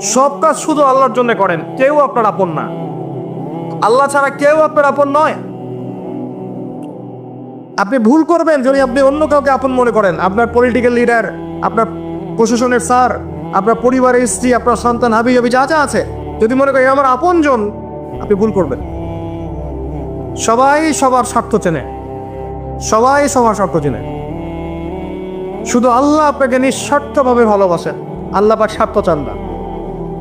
সব কাজ শুধু আল্লাহর জন্য করেন, কেউ আপনার আপন না। আল্লাহ ছাড়া কেউ আপনার আপন নয়। আপনি ভুল করবেন যদি আপনি অন্য কাউকে আপন মনে করেন। আপনার পলিটিক্যাল লিডার আপনার প্রশাসনের স্যার, আপনার পরিবারের স্ত্রী, আপনার সন্তান, হাবি হাবি যা যা আছে। যদি মনে করেন আমার আপনজন, আপনি ভুল করবেন। সবাই সবার স্বার্থ চেনে। সবাই সবার স্বার্থ চেনে। শুধু আল্লাহ আপনাকে নিঃস্বার্থভাবে ভালোবাসেন। আল্লাহ পাক স্বার্থ চান না।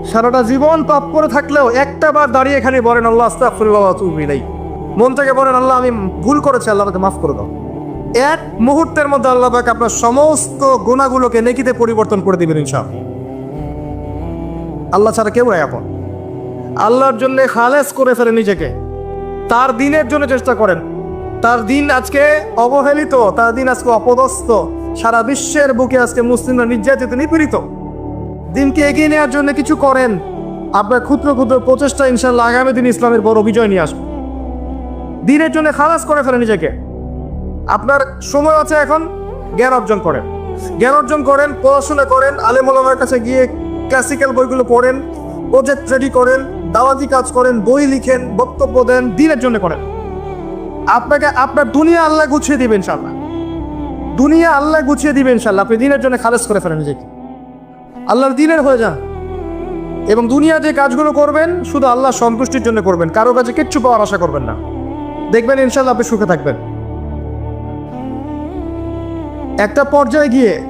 সারাটা জীবন পাপ করে থাকলেও একটা বার দাঁড়িয়ে এখানে বলেন, আল্লাহ আস্তাগফিরুল্লাহ ওয়া আতুবু মন থেকে বলেন, আল্লাহ, আমি ভুল করেছি, আল্লাহ আমাকে মাফ করে দাও। এক মুহূর্তের মধ্যে আল্লাহ পাক আপনার সমস্ত গুণাগুলোকে নেকিতে পরিবর্তন করে দিবেন, ইনশাআল্লাহ। আল্লাহ ছাড়া কেউ নাই আপন। আল্লাহর জন্য খালেস করে ফেলে নিজেকে। তার দিনের জন্য চেষ্টা করেন। তার দিন আজকে অবহেলিত, তার দিন আজকে অপদস্থ। সারা বিশ্বের বুকে আজকে মুসলিমরা নির্যাতিত, নিপীড়িত। দিনকে এগিয়ে নেওয়ার জন্য কিছু করেন। আপনার ক্ষুদ্র ক্ষুদ্র প্রচেষ্টা ইনশাল্লাহ আগামী দিন ইসলামের বড় বিজয় নিয়ে আসবে। দিনের জন্য খালাস করে ফেলে নিজেকে। আপনার সময় আছে এখন, জ্ঞান অর্জন করেন। জ্ঞান অর্জন করেন, পড়াশোনা করেন আলেমুলামার কাছে গিয়ে ক্লাসিক্যাল বইগুলো পড়েন প্রজেক্ট রেডি করেন, দাওয়াতি কাজ করেন, বই লিখেন, বক্তব্য দেন, দিনের জন্য করেন। আপনাকে, আপনার দুনিয়া আল্লাহ গুছিয়ে দিবেন ইনশাল্লাহ দুনিয়া আল্লাহ গুছিয়ে দিবেন ইনশাল্লাহ আপনি দিনের জন্য খালেজ করে ফেলেন নিজেকে। আল্লাহর দিনের হয়ে যান। এবং দুনিয়া যে কাজগুলো করবেন, শুধু আল্লাহ সন্তুষ্টির জন্য করবেন। কারও কাছে কিচ্ছু পাওয়ার আশা করবেন না। দেখবেন ইনশাল্লাহ আপনি সুখে থাকবেন। একটা পর্যায়ে গিয়ে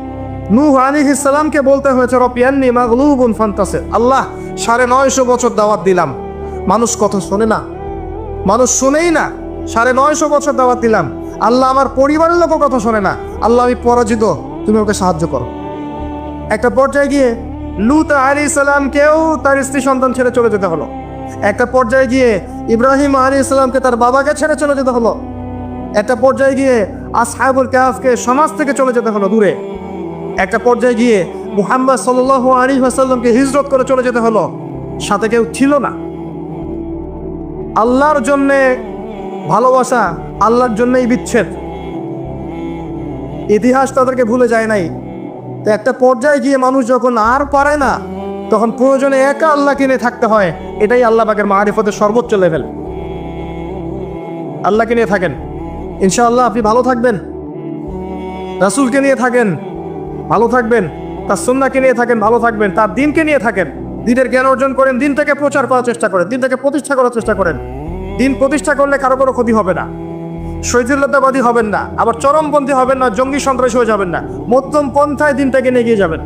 নূহ আলাইহিস ইসলামকে বলতে হয়েছে রপিয়ান্নি মাগলুবুন ফান্তাসির। আল্লাহ, সাড়ে নয়শো বছর দাওয়াত দিলাম। মানুষ কথা শোনে না। মানুষ শুনেই না, সাড়ে নয়শো বছর দাওয়াত দিলাম। আল্লাহ আমার পরিবারের লোকও কথা শোনে না। আল্লাহ, আমি পরাজিত। তুমি ওকে সাহায্য করো। একটা পর্যায়ে গিয়ে লুত আলী সালামকেও তার স্ত্রী সন্তান ছেড়ে চলে যেতে হলো। একটা পর্যায়ে গিয়ে ইব্রাহিম আলী ইসলামকে তার বাবাকে ছেড়ে চলে যেতে হলো। একটা পর্যায়ে গিয়ে আসহাবুল কাফকে সমাজ থেকে চলে যেতে হলো দূরে। একটা পর্যায়ে গিয়ে মুহাম্মদ সাল আলী আসাল্লামকে হিজরত করে চলে যেতে হলো। সাথে কেউ ছিল না। আল্লাহর জন্যে ভালোবাসা আল্লাহর জন্যই বিচ্ছেদ। ইতিহাস তাদেরকে ভুলে যায় নাই। তো একটা পর্যায়ে গিয়ে মানুষ যখন আর পারে না, তখন প্রয়োজনে একা আল্লাহকে নিয়ে থাকতে হয়। এটাই আল্লাহ পাকের মারিফতের সর্বোচ্চ লেভেল আল্লাহকে নিয়ে থাকেন। ইনশাআল্লাহ আপনি ভালো থাকবেন। রাসূলকে নিয়ে থাকেন, ভালো থাকবেন। তার সুন্নাকে নিয়ে থাকেন, ভালো থাকবেন। তার দিনকে নিয়ে থাকেন। দিনের জ্ঞান অর্জন করেন, দিনটাকে প্রচার করার চেষ্টা করেন, দিনটাকে প্রতিষ্ঠা করার চেষ্টা করেন। দিন প্রতিষ্ঠা করলে কারও কোনো ক্ষতি হবে না। শৈথিল্যতাবাদী হবেন না, আবার চরমপন্থী হবেন না, জঙ্গি সন্ত্রাসী হয়ে যাবেন না। মধ্যম পন্থায় দিনটাকে নিয়ে এগিয়ে যাবেন।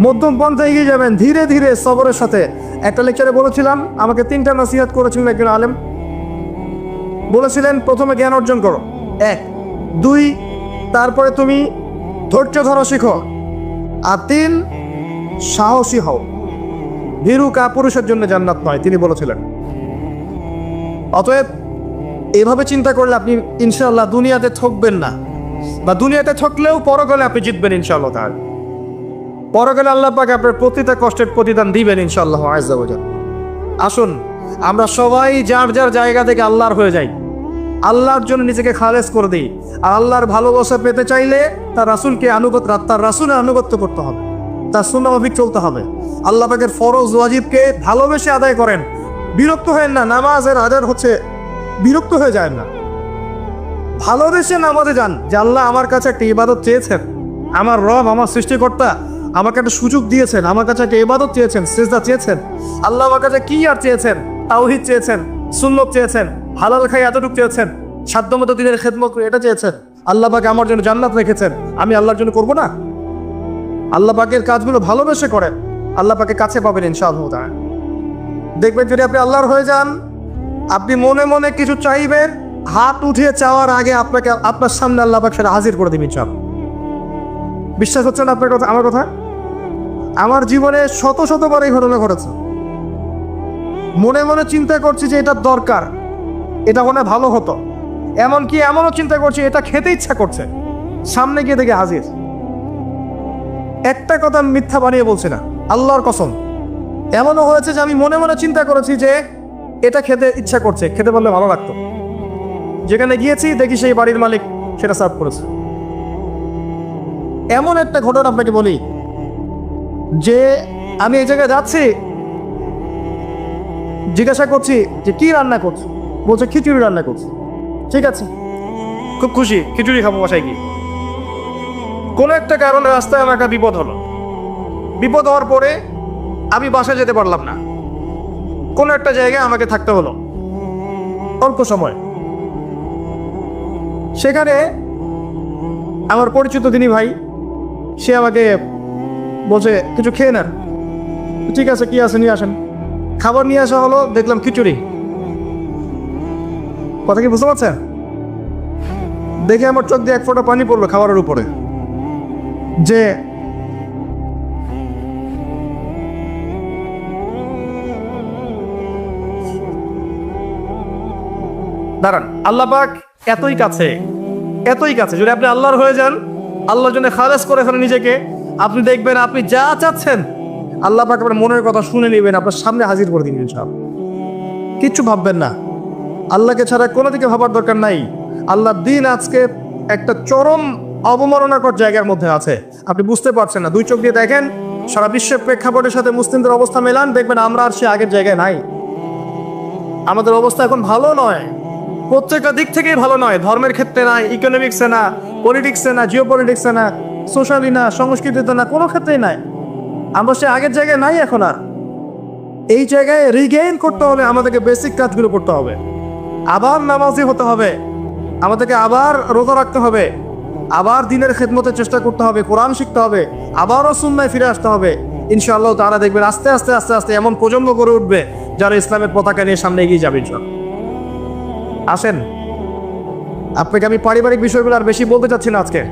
মধ্যম পন্থায় এগিয়ে যাবেন, ধীরে ধীরে সবরের সাথে। একটা লেকচারে বলেছিলাম, আমাকে তিনটা নসিহাত করেছিলেন একজন আলেম। বলেছিলেন, প্রথমে জ্ঞান অর্জন করো। এক। দুই, তারপরে তুমি ধৈর্য ধরা, শিখো। আর তিন, সাহসী হও। ভীরু কা পুরুষের জন্য জান্নাত নয়, তিনি বলেছিলেন। অতএব এভাবে চিন্তা করলে আপনি ইনশাল্লাহ দুনিয়াতে ঠকবেন না। বা দুনিয়াতে ঠকলেও পরকালে আপনি জিতবেন ইনশাল্লাহ তার পরকালে আল্লাহ পাকে আপনার প্রতিটা কষ্টের প্রতিদান দিবেন ইনশাল্লাহ আজাল আসুন, আমরা সবাই যার যার জায়গা থেকে আল্লাহর হয়ে যাই। আল্লাহর জন্য নিজেকে খালেজ করে দিই। আর আল্লাহর ভালোবাসা পেতে চাইলে তার রাসুলকে আনুগত তার রাসুলের আনুগত্য করতে হবে। তার সুন্নামাফিক চলতে হবে। আল্লাহ পাকের ফরজ ওয়াজিবকে ভালোবেসে আদায় করেন। বিরক্ত হেন না, নামাজের আদার হচ্ছে বিরক্ত হয়ে যায় না। ভালোবেসে নামাজে যান, যে আল্লাহ আমার কাছে একটা ইবাদত চেয়েছেন। আমার রব, আমার সৃষ্টিকর্তা আমাকে একটা সুযোগ দিয়েছেন, আমার কাছে একটা ইবাদত চেয়েছেন, সেজদা চেয়েছেন। আল্লাহ আমার কাছে কি আর চেয়েছেন? তাওহিদ চেয়েছেন, সুন্নত চেয়েছেন, হালাল খাই এতটুকু চেয়েছেন সাধ্য মতো দিনের খেদমত এটা চেয়েছেন। আল্লাহ পাকে আমার জন্য জান্নাত রেখেছেন, আমি আল্লাহর জন্য করব না? আল্লাহ পাকের কাজগুলো ভালোবেসে করেন, আল্লাহ পাকে কাছে পাবেন ইনশাআল্লাহ। দেখবেন যদি আপনি আল্লাহর হয়ে যান আপনি মনে মনে কিছু চাইবেন? হাত উঠিয়ে চাওয়ার আগে আপনাকে আপনার সামনে আল্লাহ পাক সেটা হাজির করে দিবেন চাপ বিশ্বাস হচ্ছে না আপনার কথা? আমার কথা? আমার জীবনে শত শতবার এই ঘটনা ঘটেছে। মনে মনে চিন্তা করছি যে এটা দরকার। এটা মনে ভালো হতো। এমনকি এমনও চিন্তা করছি এটা খেতে ইচ্ছা করছে। সামনে গিয়ে দেখে হাজির। একটা কথা মিথ্যা বানিয়ে বলছি না। আল্লাহর কসম। এমনও হয়েছে যে আমি মনে মনে চিন্তা করেছি যে এটা খেতে ইচ্ছা করছে, খেতে পারলে ভালো লাগতো। যেখানে গিয়েছি, দেখি সেই বাড়ির মালিক সেটা সার্ভ করেছে। এমন একটা ঘটনা আপনাকে বলি, যে আমি এই জায়গায় যাচ্ছি, জিজ্ঞাসা করছি যে কি রান্না করছ? বলছে, খিচুড়ি রান্না করছি। ঠিক আছে। খুব খুশি, খিচুড়ি খাব বাসায় গিয়ে। কোনো একটা কারণে রাস্তায় আমার একটা বিপদ হলো। বিপদ হওয়ার পরে আমি বাসায় যেতে পারলাম না। কোনো একটা জায়গায় আমাকে থাকতে হলো। অল্প সময়। সেখানে আমার পরিচিত তিনি ভাই, সে আমাকে বলছে, কিছু খেয়ে নেন। ঠিক আছে, কি আছে, নিয়ে আসেন। খাবার নিয়ে আসা হলো, দেখলাম খিচুড়ি। কথা কি বুঝতে পারছেন? দেখে আমার চোখ দিয়ে এক ফোঁটা পানি পড়ল খাবারের উপরে। যে দাঁড়ান, আল্লাহ পাক এতই কাছে এতই কাছে। যদি আপনি আল্লাহর হয়ে যান, আল্লাহর জন্য খালাস করে ফেলেন নিজেকে, আপনি দেখবেন আপনি যা চাচ্ছেন, আল্লাহ পাক আপনার মনের কথা শুনে নেবেন, আপনার সামনে হাজির করে দিবেন সব কিচ্ছু ভাববেন না। আল্লাহকে ছাড়া কোনো দিকে ভাবার দরকার নাই। আল্লাহ দিন আজকে একটা চরম অবমাননাকর জায়গার মধ্যে আছে। আপনি বুঝতে পারছেন না। দুই চোখ দিয়ে দেখেন, সারা বিশ্বের প্রেক্ষাপটের সাথে মুসলিমদের অবস্থা মেলান, দেখবেন আমরা আর সে আগের জায়গায় নাই। আমাদের অবস্থা এখন ভালো নয়। প্রত্যেকটা দিক থেকেই ভালো নয়। ধর্মের ক্ষেত্রে না ইকোনমিক্সে না পলিটিক্সে না জিও পলিটিক্সে না সোশ্যালি না, সংস্কৃতিতে না, কোনো ক্ষেত্রেই নাই। আমরা সে আগের জায়গায় নাই এখন আর। এই জায়গায় রিগেইন করতে হলে আমাদেরকে বেসিক কাজগুলো করতে হবে। আবার নামাজি হতে হবে। আমাদেরকে আবার রোজা রাখতে হবে। আবার দিনের খেদমতের চেষ্টা করতে হবে, কোরআন শিখতে হবে, আবারও সুন্নায় ফিরে আসতে হবে। ইনশাআল্লাহ তারা দেখবেন আস্তে আস্তে আস্তে আস্তে এমন প্রজন্ম গড়ে উঠবে যারা ইসলামের পতাকা নিয়ে সামনে এগিয়ে যাবে, ইনশাআল্লাহ। আসেন। আপনাকে আমি পারিবারিক বিষয়গুলো আর বেশি বলতে চাচ্ছি না আজকে।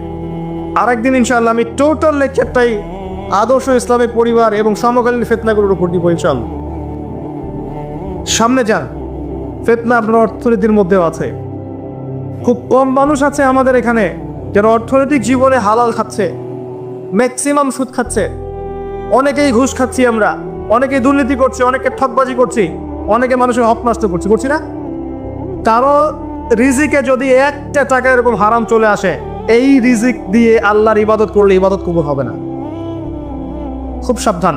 আরেকদিন ইনশাআল্লাহ আমি টোটাল লেকচারটাই আদর্শ ইসলামিক পরিবার এবং সমকালীন ফেতনাগুলোর উপর দিব ইনশাআল্লাহ। সামনে যান। ফেতনা আপনার অর্থনীতির মধ্যেও আছে। খুব কম মানুষ আছে আমাদের এখানে যারা অর্থনৈতিক জীবনে হালাল খাচ্ছে ম্যাক্সিমাম সুদ খাচ্ছে। অনেকেই ঘুষ খাচ্ছি আমরা, অনেকেই দুর্নীতি করছি অনেকে ঠকবাজি করছি, অনেকে মানুষের হক নষ্ট করছি। করছি না? কারও রিজিকে যদি একটা টাকা এরকম হারাম চলে আসে, এই রিজিক দিয়ে আল্লাহর ইবাদত করলে ইবাদত কবুল হবে না। খুব সাবধান।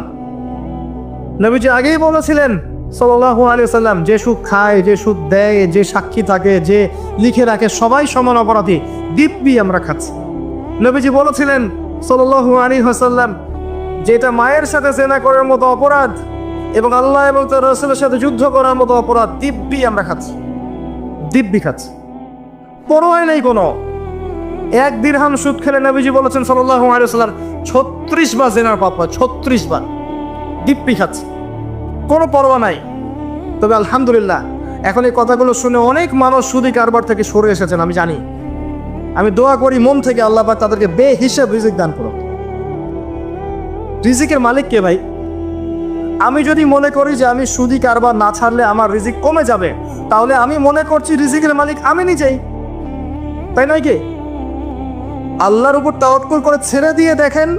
নবীজি আগেই বলেছিলেন, সাল্লাল্লাহু আলাইহি সাল্লাম যে সুদ খায়, যে সুদ দেয়, যে সাক্ষী থাকে, যে লিখে রাখে, সবাই সমান অপরাধী, দিব্যি আমরা খাচ্ছি। নবীজি বলেছিলেন, সাল্লাল্লাহু আলাইহি ওয়াসাল্লাম, যেটা মায়ের সাথে জেনা করার মতো অপরাধ এবং আল্লাহ এবং তার রসুলের সাথে যুদ্ধ করার মতো অপরাধ, দিব্যি আমরা খাচ্ছি। দিব্যি খাচ্ছে। পরোয় নেই কোনো। এক দিরহাম সুদ খেলে নবীজি বলেছেন সাল্লাল্লাহু আলাইহি সাল্লাম ছত্রিশ বার জেনার পাপ হয়, ছত্রিশ বার। দিব্যি খাচ্ছে। কোনো পরোয়া নাই। তবে আলহামদুলিল্লাহ, এখন এই কথাগুলো শুনে অনেক মানুষ সুদি কারবার থেকে সরে এসেছেন, আমি জানি। আমি দোয়া করি মন থেকে আল্লাহ তাদেরকে বে হিসেব রিজিক দান করো রিজিকের মালিক কে ভাই? আমি যদি মনে করি যে আমি সুদি কারবার না ছাড়লে আমার রিজিক কমে যাবে, তাহলে আমি মনে করছি রিজিকের মালিক আমি নিজেই। তাই নয় কি? আল্লাহর উপর তাওয়াক্কুল করে ছেড়ে দিয়ে দেখেন,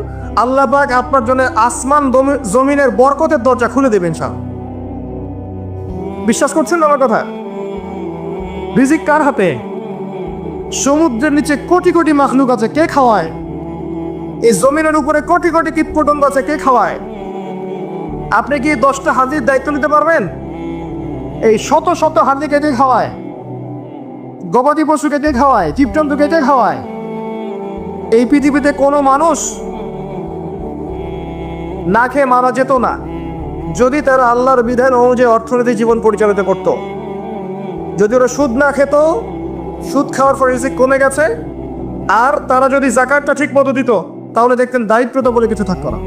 আল্লাহ পাক আপনার জন্য আসমান জমিনের বরকতের দরজা খুলে দেবেন সব বিশ্বাস করছেন আমার কথা? রিজিক কার হাতে? সমুদ্রের নিচে কোটি কোটি মাখলুক আছে, কে খাওয়ায়? এই জমিনের উপরে কোটি কোটি কীটপতঙ্গ আছে, কে খাওয়ায়? আপনি কি দশটা হাজির দায়িত্ব নিতে পারবেন? এই শত শত হাতি কেটে খাওয়ায়? গবাদি পশু কেটে খাওয়ায়? জীবজন্তু কেটে খাওয়ায়? এই পৃথিবীতে কোনো মানুষ না খেয়ে মারা যেত না, যদি তারা আল্লাহর বিধান অনুযায়ী অর্থনৈতিক জীবন পরিচালিত করত। যদি ওরা সুদ না খেত, সুদ খাওয়ার পর রিজিক কমে গেছে, আর তারা যদি জাকাতটা ঠিক মতো দিত, তাহলে দেখতেন দারিদ্রতা বলে কিছু থাকতো না।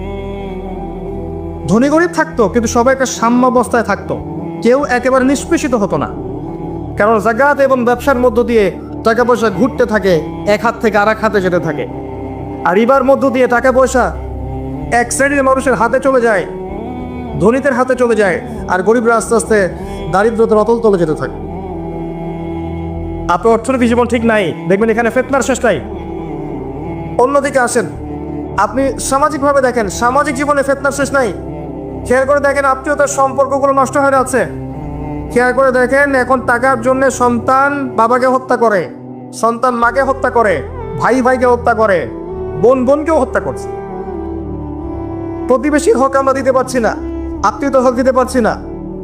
ধনী গরিব থাকতো, কিন্তু সবাই একটা সাম্যাবস্থায় থাকতো। কেউ একেবারে নিষ্পেষিত হতো না। কারণ জাগাত এবং ব্যবসার মধ্য দিয়ে টাকা পয়সা ঘুরতে থাকে, এক হাত থেকে আর এক হাতে যেতে থাকে। আর রিবার মধ্য দিয়ে টাকা পয়সা এক শ্রেণির মানুষের হাতে চলে যায়, ধনীদের হাতে চলে যায়, আর গরিবরা আস্তে আস্তে দারিদ্রতার অতল তলে যেতে থাকে। আপনার অর্থনীতি জীবন ঠিক নাই, দেখবেন এখানে ফেতনার শেষ নাই। অন্যদিকে আসেন, আপনি সামাজিকভাবে দেখেন, সামাজিক জীবনে ফেতনার শেষ নাই। খেয়াল করে দেখেন আত্মীয়তার সম্পর্কগুলো নষ্ট হয়ে যাচ্ছে। খেয়াল করে দেখেন এখন টাকার জন্য সন্তান বাবাকে হত্যা করে, সন্তান মাকে হত্যা করে, ভাই ভাইকে হত্যা করে, বোন বোনকেও হত্যা করছে। প্রতিবেশীর হক আমরা দিতে পারছি না, আত্মীয়তার হক দিতে পারছি না।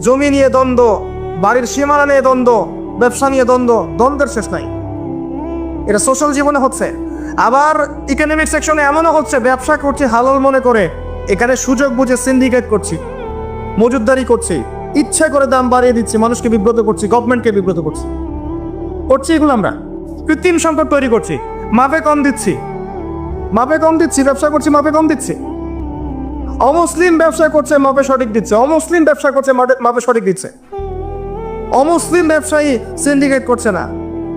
জমি নিয়ে দ্বন্দ্ব, বাড়ির সীমানা নিয়ে দ্বন্দ্ব, ব্যবসা নিয়ে দ্বন্দ্ব, দ্বন্দ্বের শেষ নাই। এটা সোশ্যাল জীবনে হচ্ছে। আবার ইকোনমিক সেকশনে এমনও হচ্ছে, ব্যবসা করছে হালাল মনে করে এখানে সুযোগ বুঝে সিন্ডিকেট করছি মজুদদারি করছি, ইচ্ছা করে দাম বাড়িয়ে দিচ্ছি, মানুষকে বিব্রত করছি গভর্নমেন্টকে বিব্রত করছি। করছি এগুলো আমরা। কৃত্রিম সংকট তৈরি করছি, মাপে কম দিচ্ছি। মাপে কম দিচ্ছি, ব্যবসা করছি, মাপে কম দিচ্ছি। অমুসলিম ব্যবসা করছে, মাপে সঠিক দিচ্ছে। অমুসলিম ব্যবসা করছে, মাপে- সঠিক দিচ্ছে। অমুসলিম ব্যবসায়ী সিন্ডিকেট করছে না।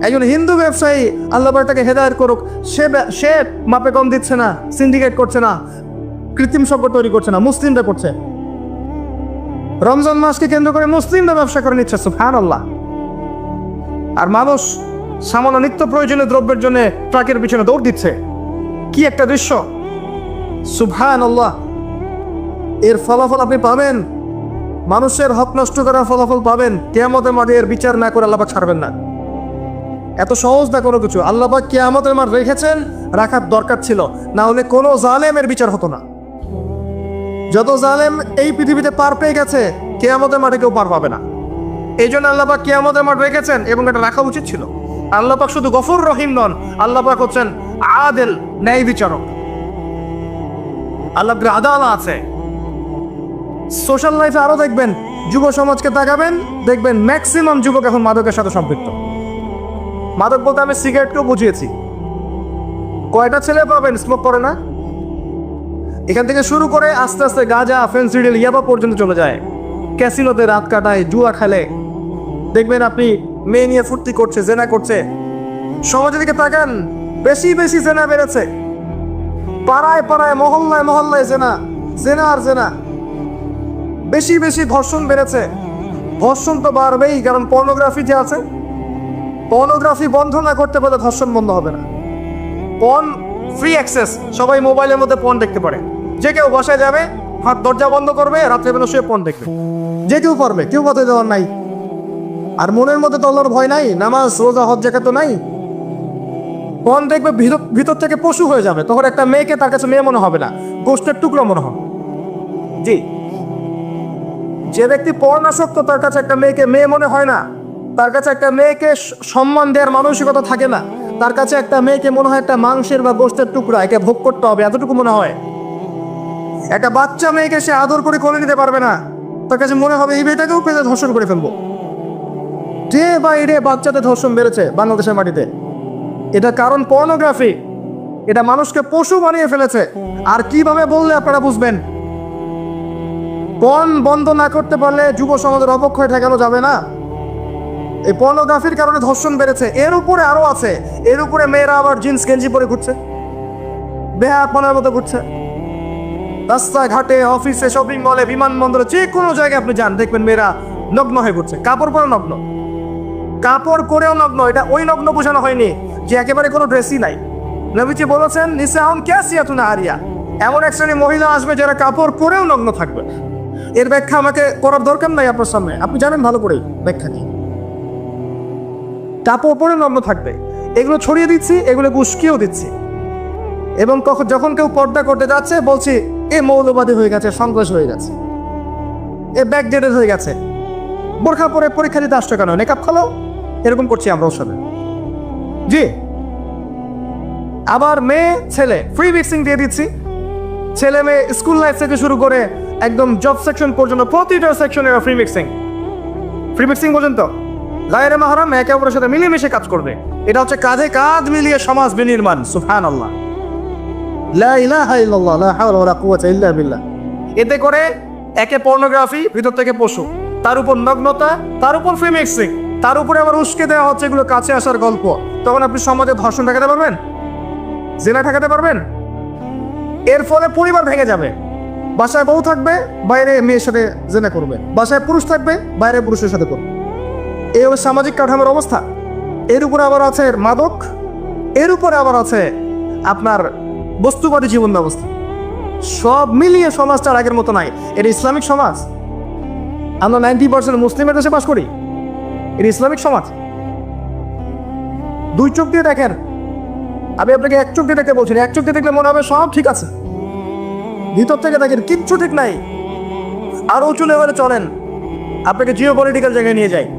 একজন হিন্দু ব্যবসায়ী, আল্লাহ তাকে হেদায়ত করুক, সে সে মাপে কম দিচ্ছে না সিন্ডিকেট করছে না। কৃত্রিম সংকট তৈরি করছে না, মুসলিমরা করছে। রমজান মাসকে কেন্দ্র করে মুসলিমরা ব্যবসা করে নিচ্ছে সুফহান আল্লাহ আর মানুষ সামান্য নিত্য প্রয়োজনীয় দ্রব্যের জন্য ট্রাকের পিছনে দৌড় দিচ্ছে। কি একটা দৃশ্য। সুবহান আল্লাহ এর ফলাফল আপনি পাবেন। মানুষের হক নষ্ট করার ফলাফল পাবেন। কেয়ামতের মাঠে এর বিচার না করে আল্লাপাক ছাড়বেন না। এত সহজ না কোনো কিছু। আল্লাপাক কেয়ামতের মাঠ রেখেছেন, রাখার দরকার ছিল। না হলে কোনো জালেমের বিচার হতো না। যত জালেম এই পৃথিবীতে পার পেয়ে গেছে, কেয়ামতের মাঠে কেউ পার পাবে না। এই জন্য আল্লাপাক কেয়ামতের মাঠ রেখেছেন এবং এটা রাখা উচিত ছিল। আল্লাপাক শুধু গফুর রহিম নন আল্লাপাক হচ্ছেন আদেল, ন্যায় বিচারক। আল্লাহ আদালা আছে। সোশ্যাল লাইফে আরও দেখবেন, যুব সমাজকে তাকাবেন, দেখবেন ম্যাক্সিমাম যুবক এখন মাদকের সাথে সম্পৃক্ত। মাদক বলতে আমি সিগারেটকেও বুঝিয়েছি। কয়টা ছেলে পাবেন, স্মোক করে না? এখান থেকে শুরু করে আস্তে আস্তে গাঁজা ফেন্সিডিল ইয়াবা পর্যন্ত চলে যায়। ক্যাসিনোতে রাত কাটায়, জুয়া খেলে। দেখবেন আপনি মেয়ে নিয়ে ফুর্তি করছে, জেনা করছে। সমাজের দিকে তাকান, বেশি বেশি জেনা বেড়েছে। পাড়ায় পাড়ায়, মহল্লায় মহল্লায় জেনা জেনা আর জেনা। বেশি বেশি ধর্ষণ বেড়েছে। ধর্ষণ তো বাড়বেই, কারণ পর্নোগ্রাফি যে আছে পর্নোগ্রাফি বন্ধ না করতে পারলে ধর্ষণ বন্ধ হবে না। পন ফ্রি অ্যাক্সেস সবাই মোবাইলের মধ্যে পণ দেখতে পারে। যে কেউ বসায় যাবে, হাত দরজা বন্ধ করবে রাত্রেবেলা শুয়ে পণ দেখবে। যে কেউ পারবে কেউ পথে দেওয়ার নাই। আর মনের মধ্যে তো ভয় নাই, নামাজ, রোজা, হজ জায়গা তো নাই। পণ দেখবে, ভিতর- থেকে পশু হয়ে যাবে। তখন একটা মেয়েকে তার কাছে মেয়ে মনে হবে না। গোষ্ঠের টুকরো মনে হবে জি। যে ব্যক্তি পর্ণাসক্ত তার কাছে একটা মেয়েকে, মেয়ে মনে হয় না। তার কাছে একটা মেয়েকে সম্মান দেওয়ার মানসিকতা থাকে না। তার কাছে একটা মেয়েকে মনে হয় একটা মাংসের বা গোষ্ঠের টুকরা, একে ভোগ করতে হবে, এতটুকু মনে হয়। একটা বাচ্চা মেয়েকে সে আদর করে কোলে নিতে পারবে না। তার কাছে মনে হবে, এই মেয়েটাকেও পেতে ধর্ষণ করে ফেলব। ডে বাই ডে বাচ্চাদের ধর্ষণ বেড়েছে বাংলাদেশের মাটিতে। এটা কারণ পর্নোগ্রাফি এটা মানুষকে পশু বানিয়ে ফেলেছে। আর কীভাবে বললে আপনারা বুঝবেন? পণ বন্ধ না করতে পারলে যুব সমাজের অবক্ষয় ঠেকানো যাবে না। এই পর্নোগ্রাফির কারণে ধর্ষণ বেড়েছে। এর উপরে আরও আছে। এর উপরে মেয়েরা আবার জিন্স গেঞ্জি পরে ঘুরছে। বেহাপনার মতো ঘুরছে। রাস্তায় ঘাটে অফিসে শপিং মলে বিমানবন্দরে যে কোনো জায়গায় আপনি যান, দেখবেন মেয়েরা নগ্ন হয়ে ঘুরছে। কাপড় পরে নগ্ন। কাপড় করেও নগ্ন। এটা ওই নগ্ন বোঝানো হয়নি যে একেবারে কোনো ড্রেসই নাই। নবীজি বলেছেন নিসাউন ক্যাসিয়াতুনা আরিয়া। এমন এক শ্রেণি মহিলা আসবে যারা কাপড় পরেও নগ্ন থাকবে। এর ব্যাখ্যা আমাকে করার দরকার নাই আপনার সামনে। আপনি জানেন ভালো করে ব্যাখ্যা কি কাপড় পরে নগ্ন থাকবে। এগুলো ছড়িয়ে দিচ্ছি, এগুলো উস্কিয়েও দিচ্ছি। এবং কখন যখন কেউ পর্দা করতে যাচ্ছে, বলছি, এ মৌলবাদী হয়ে গেছে সন্ত্রাস হয়ে গেছে। এ ব্যাকডেটেড হয়ে গেছে। বোরখা পরে পরীক্ষা দিতে আসছো কেন? নেকাপ খালো এরকম করছি আমরা ওর জি। আবার মেয়ে, ছেলে ফ্রি মিক্সিং দিয়ে দিচ্ছি। ছেলে মেয়ে স্কুল লাইফ থেকে শুরু করে একদম জব সেকশন পর্যন্ত প্রতিটা সেকশনে ফ্রি মিক্সিং ফ্রি মিক্সিং পর্যন্ত গায়ের মাহারাম একে অপরের সাথে মিলেমিশে কাজ করবে। এটা হচ্ছে কাঁধে কাঁধ মিলিয়ে সমাজ বিনির্মাণ সুফহান আল্লাহ এতে করে একে পর্নোগ্রাফি ভিতর থেকে পশু, তার উপর নগ্নতা, তার উপর ফ্রি তার উপরে আবার উস্কে দেওয়া হচ্ছে এগুলো কাছে আসার গল্প। তখন আপনি সমাজে ধর্ষণ ঠেকাতে পারবেন? জেনা ঠেকাতে পারবেন? এর ফলে পরিবার ভেঙে যাবে। বাসায় বউ থাকবে, বাইরে মেয়ের সাথে জেনা করবে। বাসায় পুরুষ থাকবে, বাইরে পুরুষের সাথে করবে। এই হলো সামাজিক কাঠামোর অবস্থা। এর উপরে আবার আছে মাদক, এর উপরে আবার আছে আপনার বস্তুবাদী জীবন ব্যবস্থা। সব মিলিয়ে সমাজটা আগের মতো নাই। এটা ইসলামিক সমাজ। আমরা নাইনটি পার্সেন্ট মুসলিমের দেশে বাস করি। এটা ইসলামিক সমাজ। দুই চোখ দিয়ে দেখেন। আমি আপনাকে এক চোখ দিয়ে দেখতে বলছি এক চোখ দিয়ে দেখলে মনে হবে সব ঠিক আছে। ভিতর থেকে দেখেন কিচ্ছু ঠিক নাই। আরও উঁচু লেভেলে চলেন। আপনাকে জিও পলিটিক্যাল জায়গায় নিয়ে যায়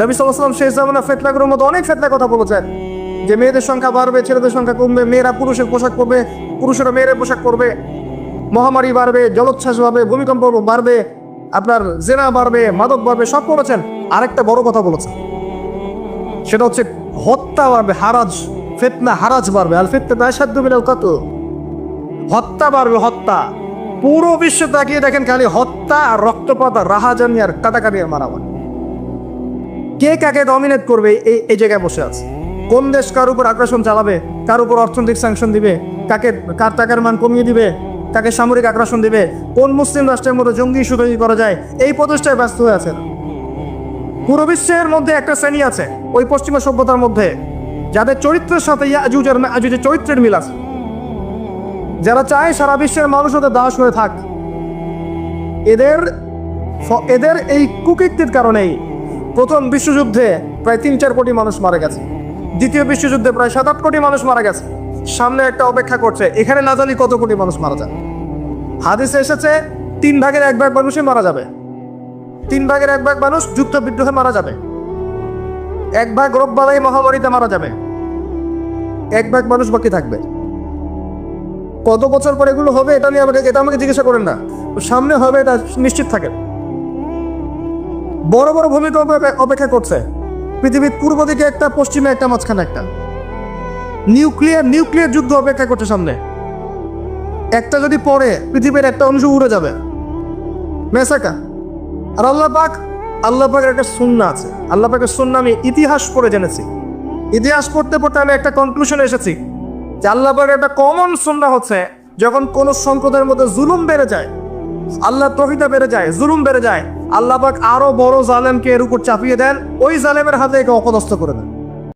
নবী সাল্লাম শেষ জামানা ফেতনাগুলোর মধ্যে অনেক ফেতনা কথা বলেছেন। যে মেয়েদের সংখ্যা বাড়বে, ছেলেদের সংখ্যা কমবে, মেয়েরা পুরুষের পোশাক পরবে, পুরুষেরা মেয়েদের পোশাক পরবে, মহামারী বাড়বে, জলোচ্ছ্বাস বাড়বে, ভূমিকম্প বাড়বে, আপনার জেনা বাড়বে, মাদক বাড়বে, সব বলেছেন। আরেকটা বড় কথা বলেছেন। সেটা হচ্ছে হত্যা বাড়বে, হারাজ, ফেতনা হারাজ বাড়বে। আর ফেতনা দায়সাধ্য মিলাল কত হত্যা বাড়বে, হত্যা। পুরো বিশ্ব তাকিয়ে দেখেন খালি হত্যা আর রক্তপাত আর রাহাজানি আর কাটাকাটি আর মারামারি। কে কাকে ডমিনেট করবে এই এই জায়গায় বসে আছে? কোন দেশ কার উপর আগ্রাসন চালাবে? কার উপর অর্থনৈতিক স্যাংশন দিবে? কাকে কার টাকার মান কমিয়ে দিবে? কাকে সামরিক আগ্রাসন দিবে? কোন মুসলিম রাষ্ট্রের মধ্যে জঙ্গি ইস্যু তৈরি করা যায়? এই প্রচেষ্টায় ব্যস্ত হয়ে আছে পুরো বিশ্বের মধ্যে একটা শ্রেণি আছে, ওই পশ্চিমা সভ্যতার মধ্যে, যাদের চরিত্রের সাথে ইয়াজুজ আর মাজুজের চরিত্রের মিল আছে। যারা চায় সারা বিশ্বের মানুষ ওদের দাস হয়ে থাক। এদের এদের এই কুকীর্তির কারণেই প্রথম বিশ্বযুদ্ধে প্রায় তিন চার কোটি মানুষ মারা গেছে। দ্বিতীয় বিশ্বযুদ্ধে প্রায় সাত আট কোটি মানুষ মারা গেছে। সামনে একটা অপেক্ষা করছে, এখানে না জানি কত কোটি মানুষ মারা যায় হাদিসে এসেছে, তিন ভাগের এক ভাগ মানুষই মারা যাবে। তিন ভাগের এক ভাগ মানুষ যুদ্ধ বিদ্রোহে মারা যাবে। এক ভাগ রোগ বালাই মহামারীতে মারা যাবে। এক ভাগ মানুষ বাকি থাকবে। কত বছর পরে এগুলো হবে, এটা নিয়ে আমাকে এটা আমাকে জিজ্ঞাসা করেন না। সামনে হবে, এটা নিশ্চিত থাকেন। বড় বড় ভূমিকা অপে- অপেক্ষা করছে। পৃথিবীর পূর্ব দিকে একটা, পশ্চিমে একটা, মাঝখানে একটা। নিউক্লিয়ার নিউক্লিয়ার যুদ্ধ অপেক্ষা করছে সামনে। একটা যদি পড়ে, পৃথিবীর একটা অংশ উড়ে যাবে। মেসাকা। আর আল্লাহ পাক, আল্লাহ পাকের একটা সুন্না আছে। আল্লাহ পাকের সুন্না আমি ইতিহাস পড়ে জেনেছি। ইতিহাস পড়তে পড়তে আমি একটা কনক্লুশনে এসেছি যে আল্লাহ পাকের একটা কমন সুন্না হচ্ছে, যখন কোন সম্প্রদায়ের মধ্যে জুলুম বেড়ে যায়, আল্লাহ তহিতা বেড়ে যায়, জুলুম বেড়ে যায় আল্লাহ পাক আরও বড় জালেমকে এর উপর চাপিয়ে দেন, ওই জালেমের হাতে একে অপদস্থ করে দেন।